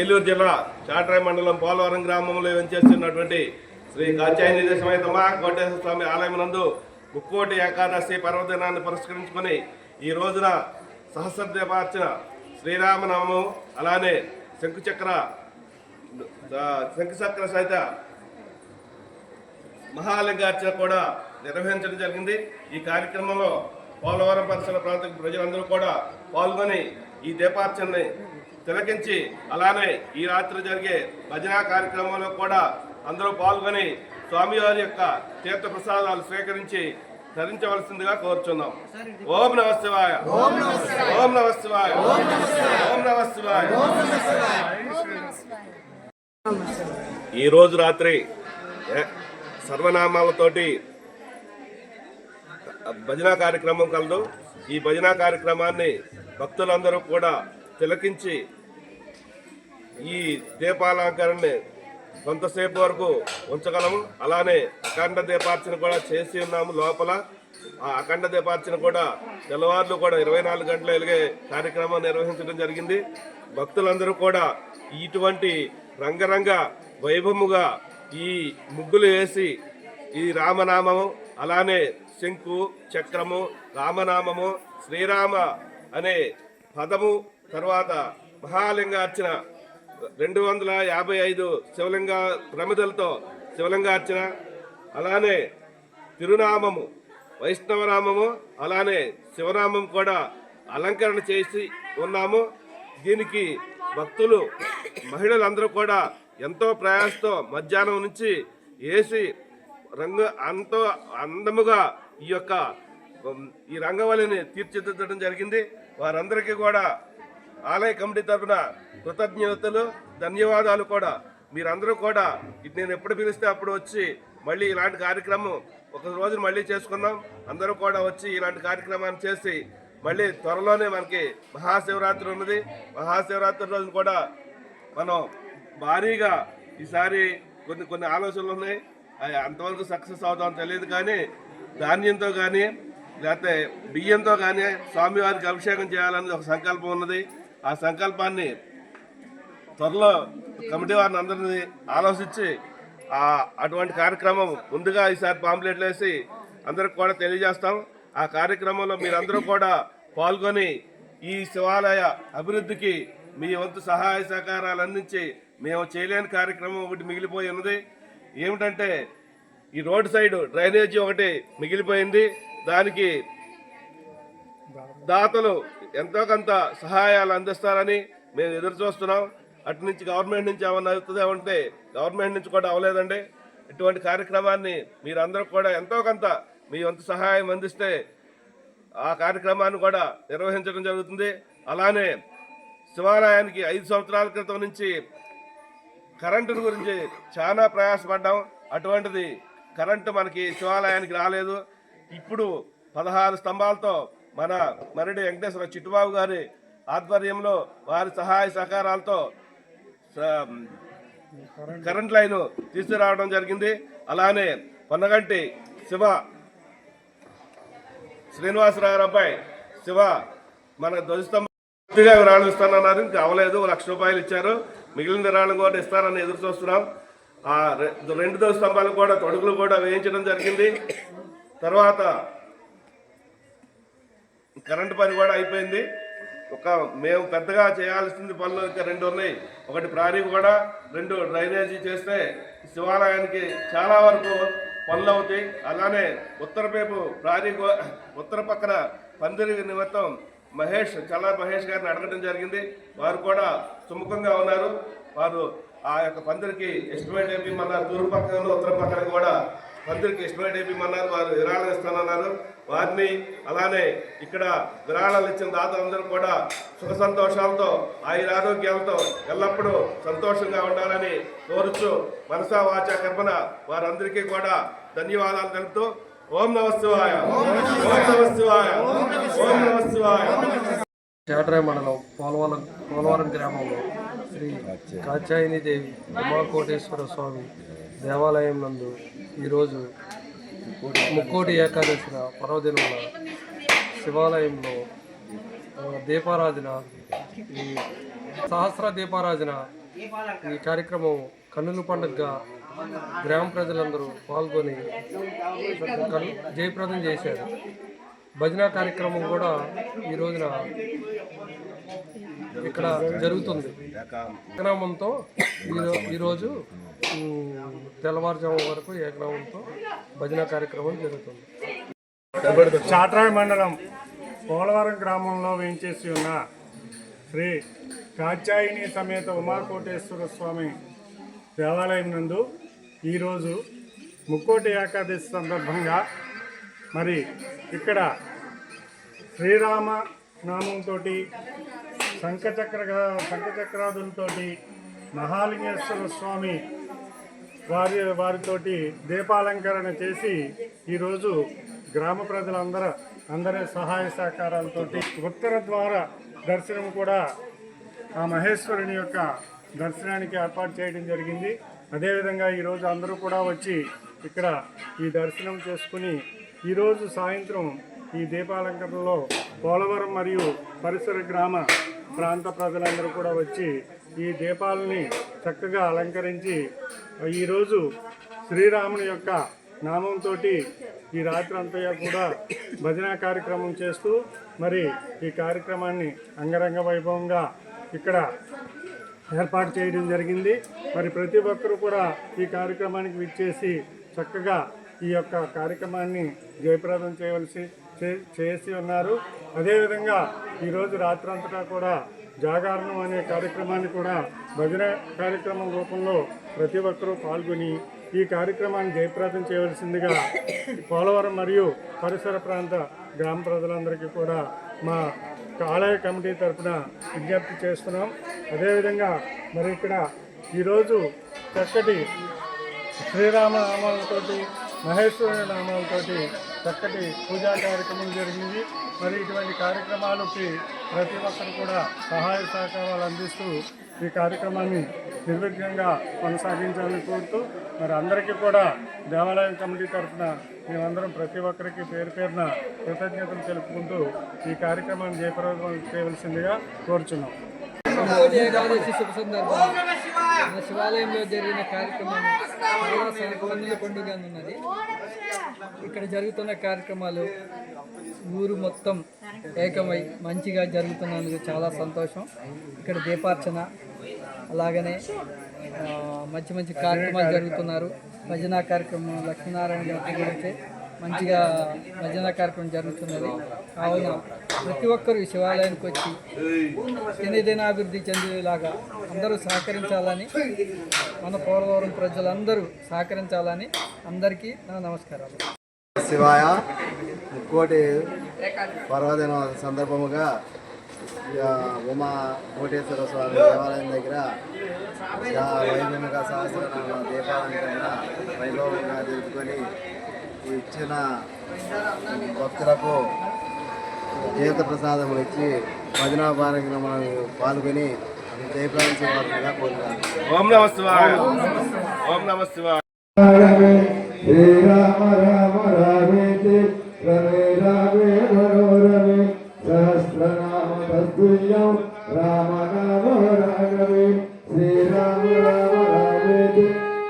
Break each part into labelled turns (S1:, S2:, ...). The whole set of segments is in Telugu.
S1: ఏలూరు జిల్లా చాట్రాయ్ మండలం పోలవరం గ్రామంలో వెంచేస్తున్నటువంటి శ్రీ కాచాయని సమేతమ కోటేశ్వర స్వామి ఆలయం నందు ముక్కోటి ఏకాదశి పర్వదినాన్ని పురస్కరించుకొని ఈ రోజున సహస్రదీపార్చన శ్రీరామనామం అలానే శంకుచక్ర శంఖుచక్ర శంకుచక్ర సహిత మహాలింగార్చన కూడా నిర్వహించడం జరిగింది. ఈ కార్యక్రమంలో పోలవరం పరిసర ప్రాంత ప్రజలందరూ కూడా పాల్గొని ఈ దీపార్చనని తిలకించి అలానే ఈ రాత్రి జరిగే భజన కార్యక్రమంలో కూడా అందరూ పాల్గొని స్వామివారి యొక్క తీర్థ ప్రసాదాలు స్వీకరించి ధరించవలసిందిగా కోరుచున్నాం. ఓం నమ శివాయ. ఓం నమ శివాయ. ఓం నమ శివాయ. ఈ రోజు రాత్రి సర్వనామాలతోటి భజన కార్యక్రమం కలదు. ఈ భజన కార్యక్రమాన్ని భక్తులందరూ కూడా తిలకించి ఈ దీపాలంకరణని కొంతసేపు వరకు ఉంచగలము. అలానే అఖండ దీపార్చన కూడా చేసి ఉన్నాము లోపల. ఆ అఖండ దీపార్చన కూడా తెల్లవారులు కూడా ఇరవై నాలుగు గంటలు వెలిగే కార్యక్రమం నిర్వహించడం జరిగింది. భక్తులందరూ కూడా ఇటువంటి రంగరంగ వైభవముగా ఈ ముగ్గులు వేసి ఈ రామనామము అలానే శంకు చక్రము రామనామము శ్రీరామ అనే పదము తర్వాత మహాలింగార్చన రెండు వందల యాభై ఐదు శివలింగ ప్రమిదలతో శివలింగార్చన అలానే తిరునామము వైష్ణవనామము అలానే శివనామం కూడా అలంకరణ చేసి ఉన్నాము. దీనికి భక్తులు మహిళలందరూ కూడా ఎంతో ప్రయాసతో మధ్యాహ్నం నుంచి వేసి రంగు అంతో అందముగా ఈ యొక్క ఈ రంగవల్లిని తీర్చిదిద్దడం జరిగింది. వారందరికీ కూడా ఆలయ కమిటీ తరఫున కృతజ్ఞతలు ధన్యవాదాలు కూడా. మీరందరూ కూడా ఇది నేను ఎప్పుడు పిలిస్తే అప్పుడు వచ్చి మళ్ళీ ఇలాంటి కార్యక్రమం ఒక రోజు మళ్ళీ చేసుకుందాం. అందరూ కూడా వచ్చి ఇలాంటి కార్యక్రమాన్ని చేసి మళ్ళీ త్వరలోనే మనకి మహాశివరాత్రి ఉన్నది. మహాశివరాత్రి రోజున కూడా మనం భారీగా ఈసారి కొన్ని కొన్ని ఆలోచనలు ఉన్నాయి. అవి అంతవరకు సక్సెస్ అవుతామని తెలియదు కానీ ధాన్యంతో కానీ లేకపోతే బియ్యంతో కానీ స్వామివారికి అభిషేకం చేయాలనేది ఒక సంకల్పం ఉన్నది. ఆ సంకల్పాన్ని త్వరలో కమిటీ వారిని అందరినీ ఆలోచించి ఆ అటువంటి కార్యక్రమం ముందుగా ఈసారి పాంప్లెట్లు వేసి అందరికి కూడా తెలియజేస్తాం. ఆ కార్యక్రమంలో మీరందరూ కూడా పాల్గొని ఈ శివాలయ అభివృద్ధికి మీ వంతు సహాయ సహకారాలు అందించి మేము చేయలేని కార్యక్రమం ఒకటి మిగిలిపోయి ఉన్నది. ఏమిటంటే ఈ రోడ్ సైడ్ డ్రైనేజీ ఒకటి మిగిలిపోయింది. దానికి దాతలు ఎంతో కొంత సహాయాలు అందిస్తారని మేము ఎదురు చూస్తున్నాం. అటు నుంచి గవర్నమెంట్ నుంచి ఏమన్నా అవుతుందా అంటే గవర్నమెంట్ నుంచి కూడా అవ్వలేదండి. ఇటువంటి కార్యక్రమాన్ని మీరందరూ కూడా ఎంతో కొంత మీ వంతు సహాయం అందిస్తే ఆ కార్యక్రమాన్ని కూడా నిర్వహించడం జరుగుతుంది. అలానే శివాలయానికి ఐదు సంవత్సరాల క్రితం నుంచి కరెంటు గురించి చాలా ప్రయాసపడ్డాం. అటువంటిది కరెంటు మనకి శివాలయానికి రాలేదు. ఇప్పుడు పదహారు స్తంభాలతో మన మరడి వెంకటేశ్వర చిట్టుబాబు గారి ఆధ్వర్యంలో వారి సహాయ సహకారాలతో కరెంట్ లైన్ తీసుకురావడం జరిగింది. అలానే పొన్నగంటి శివ శ్రీనివాసరావు అబ్బాయి శివ మన ధ్వజస్తంభం విరాళం ఇస్తానన్నారు. ఇంకా అవలేదు లక్ష రూపాయలు ఇచ్చారు. మిగిలిన విరాళం కూడా ఇస్తారని ఎదురు చూస్తున్నాం. ఆ రె- రెండు ధ్వజస్తంభాలు కూడా తొడుగులు కూడా వేయించడం జరిగింది. తర్వాత కరెంటు పని కూడా అయిపోయింది. ఒక మేము పెద్దగా చేయాల్సింది పనులు ఇంకా రెండు ఉన్నాయి. ఒకటి ప్రారీ కూడా రెండు డ్రైనేజీ చేస్తే శివాలయానికి చాలా వరకు పనులు అవుతాయి. అలానే ఉత్తర వైపు ప్రారీ ఉత్తర పక్కన పందిరి నిమిత్తం మహేష్ చల్లా మహేష్ గారిని అడగడం జరిగింది. వారు కూడా సుముఖంగా ఉన్నారు. వారు ఆ యొక్క పందిరికి ఎస్టిమేట్ మన తూర్పు పక్కన ఉత్తర పక్కన కూడా పందిరికి ఎస్టిమేట్ వేయమన్నారు వారు విరాళం ఇస్తానన్నారు. వారిని అలానే ఇక్కడ విరాళాలు ఇచ్చిన దాతలందరూ కూడా సుఖ సంతోషాలతో ఆయురారోగ్యాలతో ఎల్లప్పుడూ సంతోషంగా ఉండాలని కోరుచు మనసా వాచ కర్మన వారందరికీ కూడా ధన్యవాదాలు తెలుపుతూ ఓం నమ శివాయ. ఓం నమ శివాయ. ఓం నమ శివాయ.
S2: చేటరాయ మండలం పోలవరం పోలవరం గ్రామంలో శ్రీ కాచాయిని దేవి ఉమాకోటేశ్వర స్వామి దేవాలయం నందు ఈరోజు ముక్కోటి ఏకాదశిన పర్వదినమున శివాలయంలో దీపారాధన ఈ సహస్ర దీపారాధన ఈ కార్యక్రమం కన్నుల పండుగగా గ్రామ ప్రజలందరూ పాల్గొని జయప్రదం చేశారు. భజన కార్యక్రమం కూడా ఈ రోజున ఇక్కడ జరుగుతుంది. ఈరో- ఈరోజు తెల్లవారుజాము వరకు ఏకనామంతో భజన కార్యక్రమం జరుగుతుంది.
S3: చాట్రాయి మండలం పోలవరం గ్రామంలో వేయించేసి ఉన్న శ్రీ కాచాయిని సమేత ఉమాకోటేశ్వర స్వామి దేవాలయం నందు ఈరోజు ముక్కోటి ఏకాదశి సందర్భంగా మరి ఇక్కడ శ్రీరామ నామంతో శంఖచక్ర శంఖచక్రాదులతో మహాలింగేశ్వర స్వామి వారి వారితోటి దీపాలంకరణ చేసి ఈరోజు గ్రామ ప్రజలందరూ అందరి సహాయ సహకారాలతోటి ఉత్తర ద్వార దర్శనం కూడా ఆ మహేశ్వరుని యొక్క దర్శనానికి ఏర్పాటు చేయడం జరిగింది. అదేవిధంగా ఈరోజు అందరూ కూడా వచ్చి ఇక్కడ ఈ దర్శనం చేసుకుని ఈరోజు సాయంత్రం ఈ దీపాలంకరణలో పోలవరం మరియు పరిసర గ్రామ ప్రాంత ప్రజలందరూ కూడా వచ్చి ఈ దీపాలని చక్కగా అలంకరించి ఈరోజు శ్రీరాముని యొక్క నామంతో ఈ రాత్రి కూడా భజన కార్యక్రమం చేస్తూ మరి ఈ కార్యక్రమాన్ని అంగరంగ వైభవంగా ఇక్కడ ఏర్పాటు చేయడం జరిగింది. మరి ప్రతి ఒక్కరూ కూడా ఈ కార్యక్రమానికి విచ్చేసి చక్కగా ఈ యొక్క కార్యక్రమాన్ని జయప్రదం చేయవలసి చే- చేసి ఉన్నారు. అదేవిధంగా ఈరోజు రాత్రంతటా కూడా జాగరణం అనే కార్యక్రమాన్ని కూడా భజన కార్యక్రమం రూపంలో ప్రతి ఒక్కరూ పాల్గొని ఈ కార్యక్రమాన్ని జయప్రదం చేయవలసిందిగా పోలవరం మరియు పరిసర ప్రాంత గ్రామ ప్రజలందరికీ కూడా మా ఆలయ కమిటీ తరఫున విజ్ఞప్తి చేస్తున్నాం. అదేవిధంగా మరి ఇక్కడ ఈరోజు చక్కటి శ్రీరామ నామాలతోటి మహేశ్వరుని నామాలతోటి చక్కటి పూజా కార్యక్రమం జరిగింది. మరి ఇటువంటి కార్యక్రమాలకి ప్రతి ఒక్కరు కూడా సహాయ సహకారాలు అందిస్తూ ఈ కార్యక్రమాన్ని నిర్విఘ్నంగా కొనసాగించాలని కోరుతూ మరి అందరికీ కూడా దేవాలయం కమిటీ తరఫున మేమందరం ప్రతి ఒక్కరికి పేరు పేరున కృతజ్ఞతలు తెలుపుకుంటూ ఈ కార్యక్రమాన్ని జయప్రదం చేయవలసిందిగా కోరుచున్నాం.
S4: శుభ శివాలయంలో జరిగిన కార్యక్రమం చాలా పండుగ ఉన్నది ఇక్కడ జరుగుతున్న కార్యక్రమాలు ఊరు మొత్తం ఏకమై మంచిగా జరుగుతున్నందుకు చాలా సంతోషం. ఇక్కడ దీపార్చన అలాగనే ఆ, మంచి మంచి కార్యక్రమాలు జరుగుతున్నారు. భజన కార్యక్రమం లక్ష్మీనారాయణ గారి గురించి మంచిగా భజన కార్యక్రమం జరుగుతున్నది. కావున ప్రతి ఒక్కరూ ఈ శివాలయానికి వచ్చి దినదినాభివృద్ధి చెందేలాగా అందరూ సహకరించాలని మన పోలవరం ప్రజలందరూ సహకరించాలని అందరికీ నా నమస్కారాలు.
S5: శివాయ ముక్కోటి పర్వదిన సందర్భముగా ఇక ఉమా కోటేశ్వర స్వామి దేవాలయం దగ్గర ఇక వైభవంగా సహస్రనామ దీపాలంకరణ వైభవంగా జరుపుకొని ఇచ్చిన భక్తులకు తీర్థ ప్రసాదములు ఇచ్చి భజనా కార్యక్రమాలు పాల్గొని చేయవలసిందిగా కోరుతున్నాను.
S1: ఓం నమ శివాయ. ఓం నమ శివాయ.
S6: శ్రీరామ రామ రామేతి రమే రామే సహస్రనామ తత్తుల్యం రామ నామ రాఘవే శ్రీరామ రామ రామేతి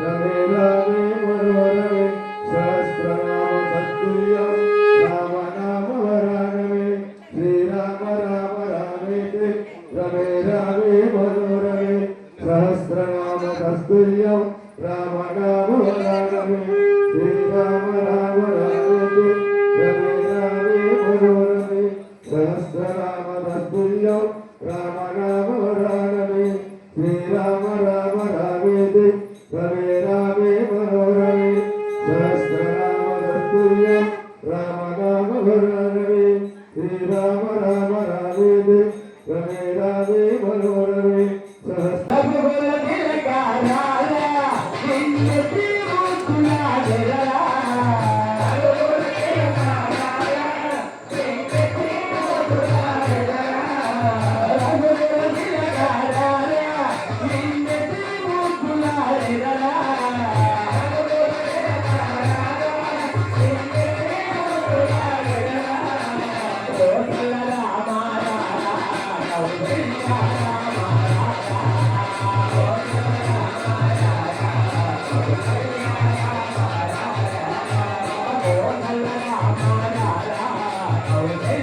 S6: రమే రామే సహస్రనామ తస్తుల్యం రామ రామ రామే శ్రీరామ రామ రామేతి రమే రామే మనోరమే సహస్రనామ తస్తుల్యం రామ రామ రామే శ్రీరామ రామ రామే రమే
S7: రామ శ్రీ